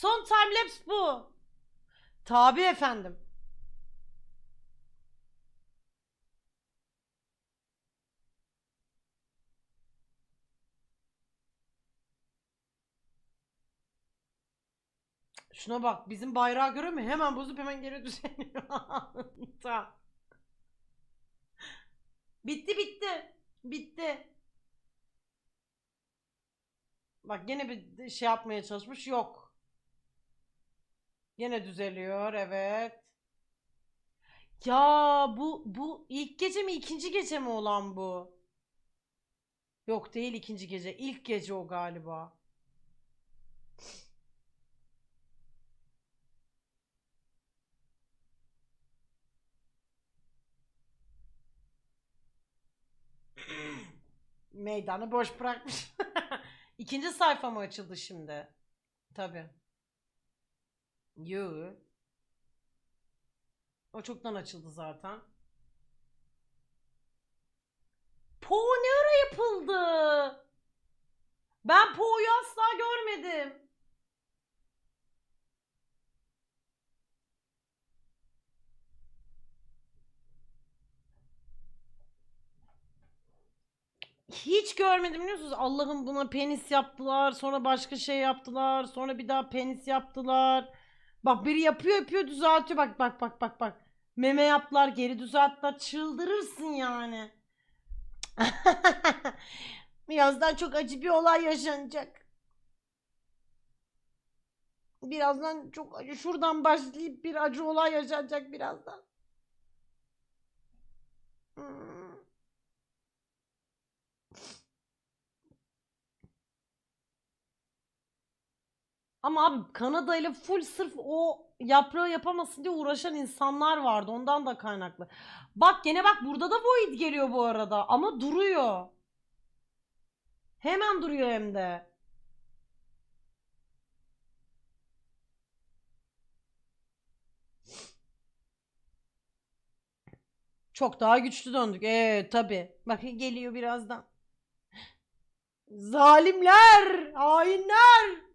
Son timelapse bu. Tabi efendim. Şuna bak bizim bayrağı görüyor musun? Hemen bozup hemen geri düzeliyor. Tamam. Bitti bitti. Bitti. Bak gene bir şey yapmaya çalışmış. Yok. Gene düzeliyor. Evet. Ya bu bu ilk gece mi ikinci gece mi olan bu? Yok değil ikinci gece. İlk gece o galiba. Meydanı boş bırakmış. İkinci sayfa mı açıldı şimdi? Tabii. Yo. O çoktan açıldı zaten. Po ne ara yapıldı? Ben Po'yu asla görmedim. Hiç görmedim biliyor musunuz? Allah'ım buna penis yaptılar, sonra başka şey yaptılar, sonra bir daha penis yaptılar. Bak biri yapıyor yapıyor düzeltiyor. Bak bak bak bak bak. Meme yaptılar, geri düzelttiler. Çıldırırsın yani. Birazdan çok acı bir olay yaşanacak. Birazdan çok acı. Şuradan başlayıp bir acı olay yaşanacak birazdan. Hmm. Ama abi Kanada ile full sırf o yaprağı yapamasın diye uğraşan insanlar vardı. Ondan da kaynaklı. Bak gene bak burada da void geliyor bu arada. Ama duruyor. Hemen duruyor hem de. Çok daha güçlü döndük. Ee tabi. Bakın geliyor birazdan. Zalimler! Hainler!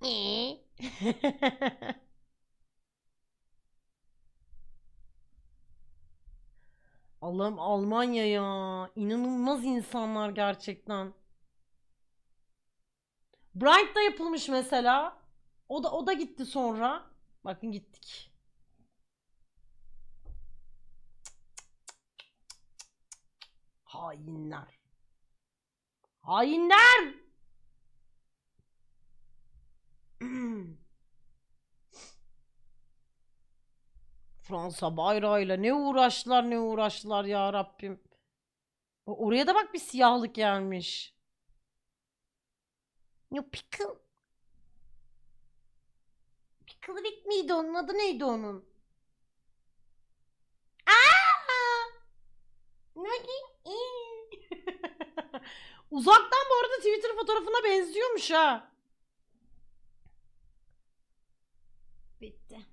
Allah'ım Almanya ya. İnanılmaz insanlar gerçekten. Bright'ta yapılmış mesela. O da o da gitti sonra. Bakın gittik. Hainler. Hainler! Fransa bayrağıyla ne uğraştılar ne uğraştılar ya Rabbim. Oraya da bak bir siyahlık gelmiş. Ya Pickle. Picklewick miydi onun adı neydi onun? Aa! Ne Uzaktan bu arada Twitter fotoğrafına benziyormuş ha. Bitti.